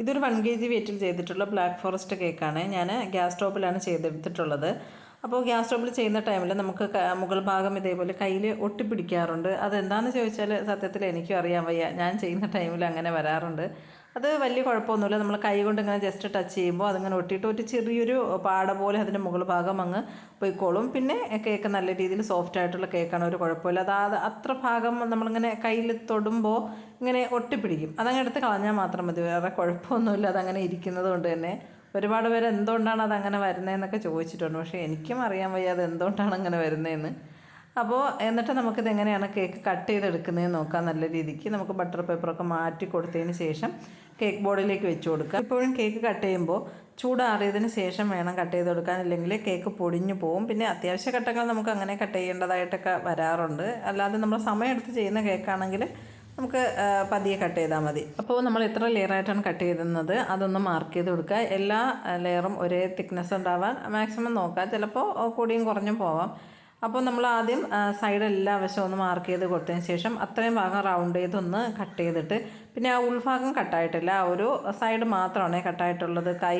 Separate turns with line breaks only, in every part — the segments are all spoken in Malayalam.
ഇതൊരു വൺ കെ ജി വെയിറ്റിൽ ചെയ്തിട്ടുള്ള ബ്ലാക്ക് ഫോറസ്റ്റ് കേക്കാണ് ഞാൻ ഗ്യാസ് സ്റ്റോപ്പിലാണ് ചെയ്തെടുത്തിട്ടുള്ളത്. അപ്പോൾ ഗ്യാസ് സ്റ്റോപ്പിൽ ചെയ്യുന്ന ടൈമിൽ നമുക്ക് മുകൾ ഭാഗം ഇതേപോലെ കയ്യിൽ ഒട്ടിപ്പിടിക്കാറുണ്ട്. അതെന്താണെന്ന് ചോദിച്ചാൽ സത്യത്തിൽ എനിക്കും അറിയാൻ വയ്യ. ഞാൻ ചെയ്യുന്ന ടൈമിൽ അങ്ങനെ വരാറുണ്ട്. അത് വലിയ കുഴപ്പമൊന്നുമില്ല. നമ്മൾ കൈ കൊണ്ട് ഇങ്ങനെ ജസ്റ്റ് ടച്ച് ചെയ്യുമ്പോൾ അതിങ്ങനെ ഒട്ടിയിട്ട് ഒരു ചെറിയൊരു പാട പോലെ അതിന്റെ മുകൾ ഭാഗം അങ്ങ് പോയിക്കോളും. പിന്നെ കേക്ക് നല്ല രീതിയിൽ സോഫ്റ്റ് ആയിട്ടുള്ള കേക്കാണ് ഒരു കുഴപ്പമില്ല. അത് അത് അത്ര ഭാഗം നമ്മളിങ്ങനെ കയ്യിൽ തൊടുമ്പോൾ ഇങ്ങനെ ഒട്ടിപ്പിടിക്കും. അതങ്ങ് എടുത്ത് കളഞ്ഞാൽ മാത്രം മതി. വേറെ കുഴപ്പമൊന്നുമില്ല. അതങ്ങനെ ഇരിക്കുന്നത് കൊണ്ട് തന്നെ. ഒരുപാട് പേര് എന്തുകൊണ്ടാണ് അതങ്ങനെ വരുന്നതെന്നൊക്കെ ചോദിച്ചിട്ടുണ്ട്. പക്ഷേ എനിക്കും അറിയാൻ വയ്യ അത് എന്തുകൊണ്ടാണ് അങ്ങനെ വരുന്നതെന്ന്. അപ്പോൾ എന്നിട്ട് നമുക്കിത് എങ്ങനെയാണ് കേക്ക് കട്ട് ചെയ്തെടുക്കുന്നതെന്ന് നോക്കാം. നല്ല രീതിക്ക് നമുക്ക് ബട്ടർ പേപ്പറൊക്കെ മാറ്റി കൊടുത്തതിന് ശേഷം കേക്ക് ബോർഡിലേക്ക് വെച്ച് കൊടുക്കുക ഇപ്പോഴും കേക്ക് കട്ട് ചെയ്യുമ്പോൾ ചൂടാറിയതിന് ശേഷം വേണം കട്ട് ചെയ്ത് കൊടുക്കാൻ. അല്ലെങ്കിൽ കേക്ക് പൊടിഞ്ഞു പോകും പിന്നെ അത്യാവശ്യ ഘട്ടങ്ങൾ നമുക്ക് അങ്ങനെ കട്ട് ചെയ്യേണ്ടതായിട്ടൊക്കെ വരാറുണ്ട്. അല്ലാതെ നമ്മൾ സമയമെടുത്ത് ചെയ്യുന്ന കേക്കാണെങ്കിൽ നമുക്ക് പതിയെ കട്ട് ചെയ്താൽ മതി. അപ്പോൾ നമ്മൾ എത്ര ലെയറായിട്ടാണ് കട്ട് ചെയ്യുന്നത് അതൊന്ന് മാർക്ക് ചെയ്ത് കൊടുക്കുക. എല്ലാ ലെയറും ഒരേ തിക്നെസ് ഉണ്ടാവാൻ മാക്സിമം നോക്കുക. ചിലപ്പോൾ കൂടിയും കുറഞ്ഞും പോവാം. അപ്പോൾ നമ്മൾ ആദ്യം സൈഡ് എല്ലാ വശവും ഒന്ന് മാർക്ക് ചെയ്ത് കൊടുത്തതിന് ശേഷം അത്രയും ഭാഗം റൗണ്ട് ചെയ്തൊന്ന് കട്ട് ചെയ്തിട്ട് പിന്നെ ആ ഉൾഭാഗം കട്ടായിട്ടില്ല ആ ഒരു സൈഡ് മാത്രമാണ് കട്ടായിട്ടുള്ളത് കൈ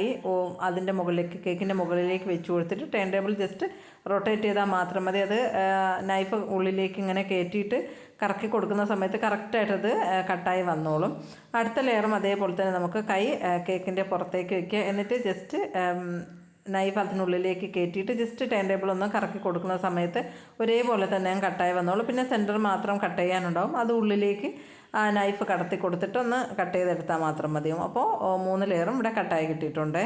അതിന്റെ മുകളിലേക്ക് കേക്കിന്റെ മുകളിലേക്ക് വെച്ച് കൊടുത്തിട്ട് ടേൺ ടേബിൾ ജസ്റ്റ് റൊട്ടേറ്റ് ചെയ്താൽ മാത്രം മതി. അത് നൈഫ് ഉള്ളിലേക്ക് ഇങ്ങനെ കയറ്റിയിട്ട് കറക്കി കൊടുക്കുന്ന സമയത്ത് കറക്റ്റായിട്ടത് കട്ടായി വന്നോളും. അടുത്ത ലെയറും അതേപോലെ തന്നെ നമുക്ക് കൈ കേക്കിന്റെ പുറത്തേക്ക് വയ്ക്കുക എന്നിട്ട് ജസ്റ്റ് നൈഫ് അതിനുള്ളിലേക്ക് കയറ്റിയിട്ട് ജസ്റ്റ് ടേൺ ടേബിൾ ഒന്ന് കറക്കി കൊടുക്കുന്ന സമയത്ത് ഒരേപോലെ തന്നെ ഞാൻ കട്ടായി വന്നോളൂ. പിന്നെ സെന്റർ മാത്രം കട്ട് ചെയ്യാനുണ്ടാവും. അത് ഉള്ളിലേക്ക് ആ നൈഫ് കടത്തി കൊടുത്തിട്ട് ഒന്ന് കട്ട് ചെയ്തെടുത്താൽ മാത്രം മതിയാവും. അപ്പോൾ മൂന്ന് ലെയറും ഇവിടെ കട്ടായി കിട്ടിയിട്ടുണ്ടേ.